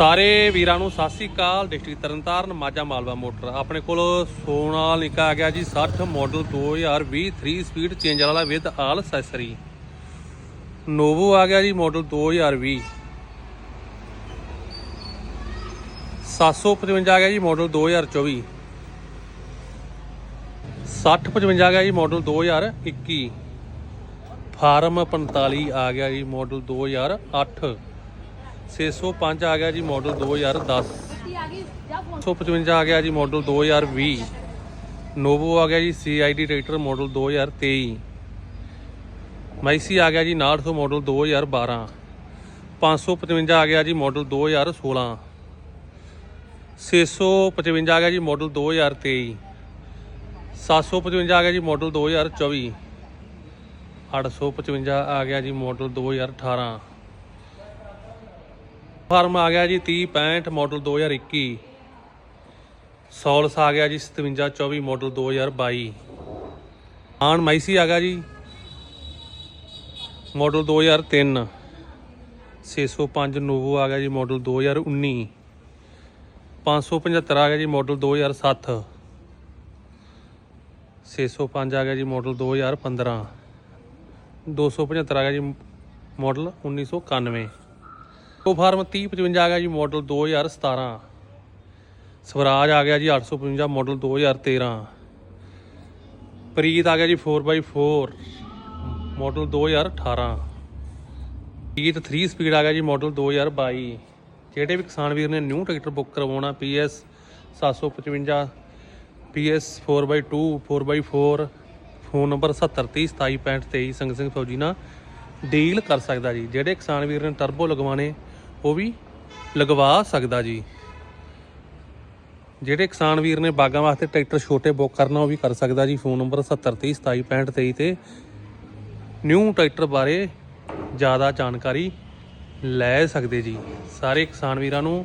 ਸਾਰੇ ਵੀਰਾਂ ਨੂੰ ਸਤਿ ਸ੍ਰੀ ਅਕਾਲ। District Tarn Taran, Majha Malwa motor. ਆਪਣੇ ਕੋਲ ਸੋਨਾਲੀਕਾ ਆ ਗਿਆ ਜੀ 60 ਮਾਡਲ 2020 3 ਸਪੀਡ ਚੇਂਜਰ ਵਾਲਾ ਵਿਦ ਆਲ ਅਸੈਸਰੀ ਨੋਵੋ ਆ ਗਿਆ ਜੀ ਮਾਡਲ 2020 755 ਆ ਗਿਆ ਜੀ ਮਾਡਲ 2024 6055 ਆ ਗਿਆ ਜੀ ਮਾਡਲ 2021 ਫਾਰਮ 45 ਆ ਗਿਆ ਜੀ ਮਾਡਲ 2008 605 ਆ ਗਿਆ ਜੀ ਮਾਡਲ 2010 155 ਆ ਗਿਆ ਜੀ ਮਾਡਲ 2020 ਨੋਵੋ ਆ ਗਿਆ ਜੀ CID ਟਰੈਕਟਰ ਮਾਡਲ 2023 ਮੈਸੀ ਆ ਗਿਆ ਜੀ 900 ਮਾਡਲ 2012 555 ਆ ਗਿਆ ਜੀ ਮਾਡਲ 2016 655 ਆ ਗਿਆ ਜੀ ਮਾਡਲ 2023 755 ਆ ਗਿਆ ਜੀ ਮਾਡਲ 2024 855 ਆ ਗਿਆ ਜੀ ਮਾਡਲ 2018 ਫਾਰਮ ਆ ਗਿਆ ਜੀ 30 65 ਮਾਡਲ 2021 ਸੋਲਸ ਆ ਗਿਆ ਜੀ 57 24 ਮਾਡਲ 2022 ਆਨ ਮਾਈਸੀ ਆ ਗਿਆ ਜੀ ਮਾਡਲ 2003 605 ਨੋਵੋ ਆ ਗਿਆ ਜੀ ਮਾਡਲ 2019 575 ਆ ਗਿਆ ਜੀ ਮਾਡਲ 2007 605 ਆ ਗਿਆ ਜੀ ਮਾਡਲ 2015 275 ਆ ਗਿਆ ਜੀ ਮਾਡਲ 1991 ਉਹ ਫਾਰਮ 3055 ਆ ਗਿਆ ਜੀ ਮਾਡਲ 2017 ਸਵਰਾਜ ਆ ਗਿਆ ਜੀ 855 ਮਾਡਲ 2013 ਪ੍ਰੀਤ ਆ ਗਿਆ ਜੀ 4x4 ਮਾਡਲ 2018 ਪ੍ਰੀਤ 3 ਸਪੀਡ ਆ ਗਿਆ ਜੀ ਮਾਡਲ 2022 ਜਿਹੜੇ ਵੀ ਕਿਸਾਨ ਵੀਰ ਨੇ ਨਿਊ ਟਰੈਕਟਰ ਬੁੱਕ ਕਰਵਾਉਣਾ PS 755 PS 4x2 4x4 phone number 7030276523 ਸੰਗ ਸਿੰਘ ਫੌਜੀ ਨਾਲ ਡੀਲ ਕਰ ਸਕਦਾ ਜੀ। ਜਿਹੜੇ ਕਿਸਾਨ ਵੀਰ ਨੇ ਟਰਬੋ ਲਗਵਾਣੇ ਉਹ ਵੀ ਲਗਵਾ ਸਕਦਾ ਜੀ। ਜਿਹੜੇ ਕਿਸਾਨ ਵੀਰ ਨੇ ਬਾਗਾਂ ਵਾਸਤੇ ਟਰੈਕਟਰ ਛੋਟੇ ਬੁੱਕ ਕਰਨਾ, ਉਹ ਵੀ ਕਰ ਸਕਦਾ ਜੀ। ਫੋਨ ਨੰਬਰ 7030276523 ਤੇ ਨਿਊ ਟਰੈਕਟਰ ਬਾਰੇ ਜ਼ਿਆਦਾ ਜਾਣਕਾਰੀ ਲੈ ਸਕਦੇ ਜੀ। ਸਾਰੇ ਕਿਸਾਨ ਵੀਰਾਂ ਨੂੰ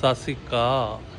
ਸਤਿ ਸ੍ਰੀ ਅਕਾਲ।